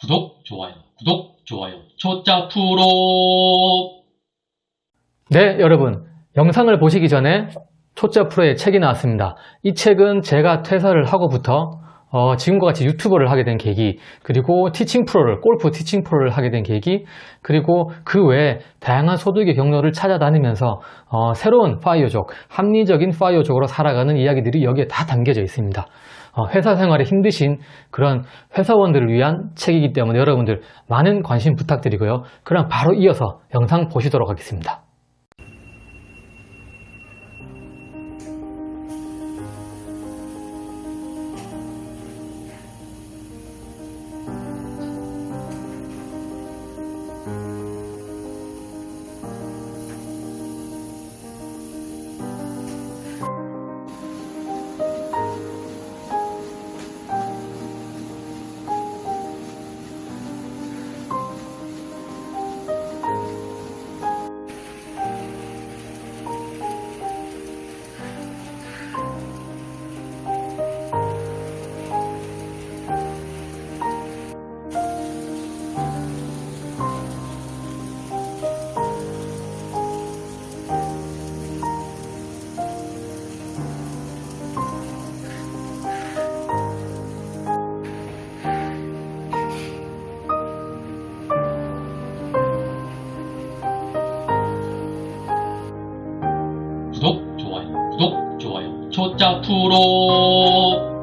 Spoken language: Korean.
구독, 좋아요, 구독, 좋아요, 초짜 프로. 네, 여러분. 영상을 보시기 전에 초짜 프로의 책이 나왔습니다. 이 책은 제가 퇴사를 하고부터 어, 지금과 같이 유튜버를 하게 된 계기, 그리고 티칭 프로를, 골프 티칭 프로를 하게 된 계기, 그리고 그 외에 다양한 소득의 경로를 찾아다니면서 어, 새로운 파이어족, 합리적인 파이어족으로 살아가는 이야기들이 여기에 다 담겨져 있습니다. 어, 회사 생활에 힘드신 그런 회사원들을 위한 책이기 때문에 여러분들 많은 관심 부탁드리고요. 그럼 바로 이어서 영상 보시도록 하겠습니다. 구독, 좋아요, 초짜 프로!